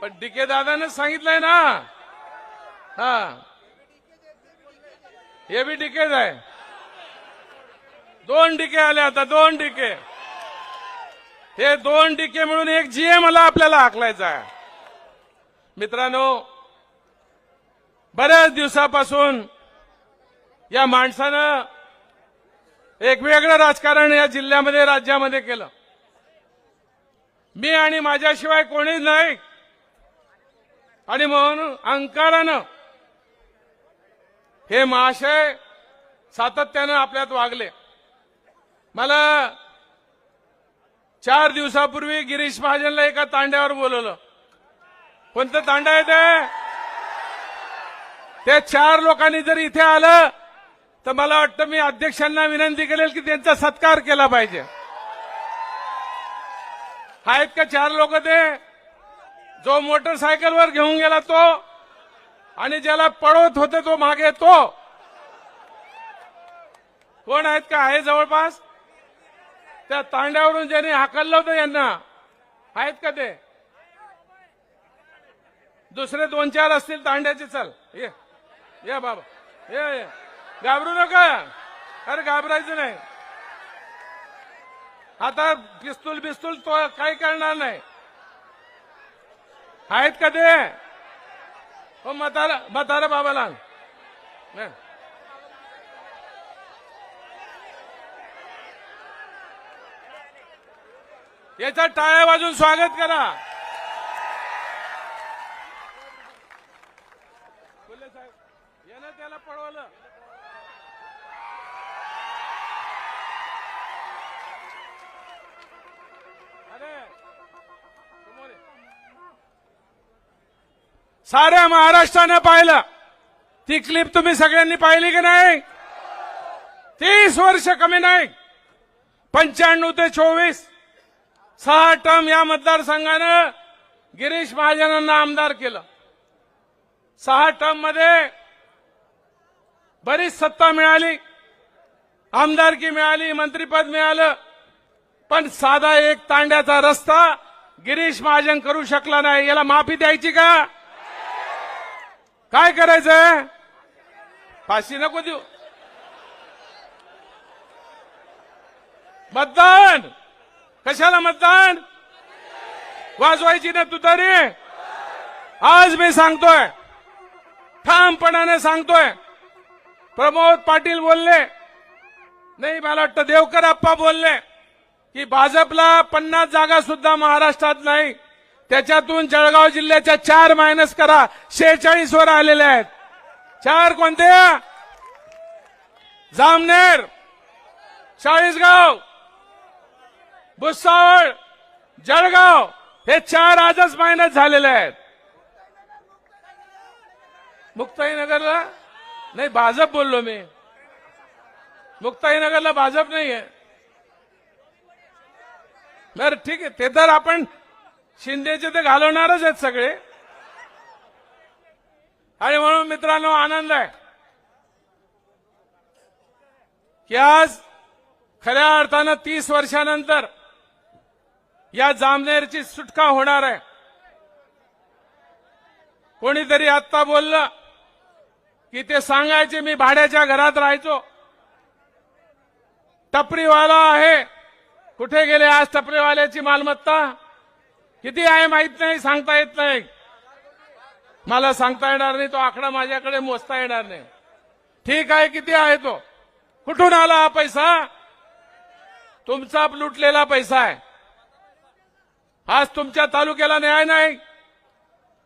पण डिके दादाने सांगितलंय ना. हा. हे बी डिकेच आहे. दोन डिके आले आता दोन डिके हे दोन डिके मिळून एक जीए मला आपल्याला हाकलायचा आहे. मित्रांनो बऱ्याच दिवसापासून या माणसानं एक वेगळं राजकारण या जिल्ह्यामध्ये राज्यामध्ये केलं. मी आणि माझ्याशिवाय कोणीच नाही. आणि म्हणून अंकारानं हे महाशय सातत्यानं आपल्यात वागले. मला चार दिवसापूर्वी गिरीश महाजनला एका तांड्यावर बोलवलं. कोणतं तांडा आहे ते? चार लोकांनी जर इथे आलं तर मला वाटतं मी अध्यक्षांना विनंती करेल की त्यांचा सत्कार केला पाहिजे. आहेत का चार लोक ते? जो मोटरसायकलवर घेऊन गेला तो आणि ज्याला पळवत होते तो मागे तो. कोण आहेत का? आहे जवळपास? त्या तांड्यावरून ज्यांनी हाकललं होतं यांना. आहेत का ते? दुसरे दोन चार असतील तांड्याचे चल. ये. ये बाबा. ये ये. घाबरू नका. अरे घाबरायचं नाही. आता पिस्तूल बिस्तूल तो काही करणार नाही. आहेत का ते? हो मताला म्हातारा बाबाला याचा टाळ्या वाजून स्वागत करा. साहेब यानं त्याला पळवलं. साऱ्या महाराष्ट्रानं पाहिलं. ती क्लिप तुम्ही सगळ्यांनी पाहिली की नाही? तीस वर्ष कमी नाही. पंच्याण्णव ते चोवीस. सहा टर्म या मतदारसंघानं गिरीश महाजनांना आमदार केलं. सहा टर्ममध्ये बरीच सत्ता मिळाली. आमदारकी मिळाली मंत्रीपद मिळालं. पण साधा एक तांड्याचा रस्ता गिरीश महाजन करू शकला नाही. याला माफी द्यायची का? काय करायचंय? फाशी नको देऊ. मतदान! कशाला मतदान? वाजवायची ना तू तरी. आज मी सांगतोय ठामपणाने सांगतोय. प्रमोद पाटील बोलले नाही मला वाटतं देवकर आप्पा बोलले की भाजपला पन्नास जागा सुद्धा महाराष्ट्रात नाही. त्याच्यातून जळगाव जिल्ह्याच्या चार मायनस करा. शेहेचाळीस वर आलेले आहेत. चार कोणत्या जामनेर चाळीसगाव भुसावळ जळगाव. हे चार आजच मायनस झालेले आहेत. मुक्ताईनगरला? नाही भाजप बोललो मी. मुक्ताईनगरला भाजप नाहीये. बरं ठीक आहे. ते तर आपण शिंदेचे ते घालवणारच आहेत सगळे. आणि म्हणून मित्रांनो आनंद आहे. की आज खऱ्या अर्थानं तीस वर्षानंतर या जामनेरची सुटका होणार आहे. कोणीतरी आत्ता बोललं की ते सांगायचे मी भाड्याच्या घरात राहायचो. टपरीवाला आहे. कुठे गेले आज टपरीवाल्याची मालमत्ता? किती आहे माहीत नाही सांगता येत नाही. मला सांगता येणार नाही तो आकडा माझ्याकडे मोजता येणार नाही. ठीक आहे किती आहे तो? कुठून आला हा पैसा? तुमचा लुटलेला पैसा आहे. आज तुमच्या तालुक्याला न्याय नाही.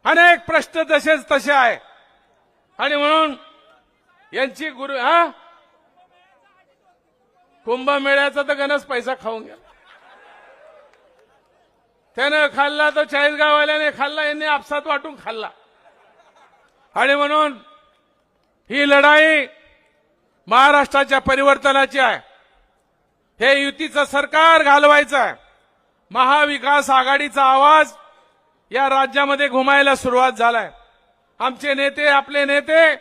अनेक प्रश्न तसेच तसे आहे. आणि म्हणून यांची गुरु हा? कुंभमेळ्याचा तर गणच पैसा खाऊन गेला. त्यानं खाल्ला तो चाळीसगाववाल्याने खाल्ला यांनी आपसात वाटून खाल्ला. आणि म्हणून ही लढाई महाराष्ट्राच्या परिवर्तनाची आहे. हे युतीचं सरकार घालवायचं आहे. महाविकास आघाडीचा आवाज या राज्यामध्ये घुमायला सुरुवात झालाय. आमचे नेते आपले नेते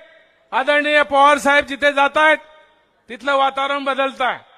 आदरणीय पवार साहेब जिथे जात आहेत तिथलं वातावरण बदलत आहे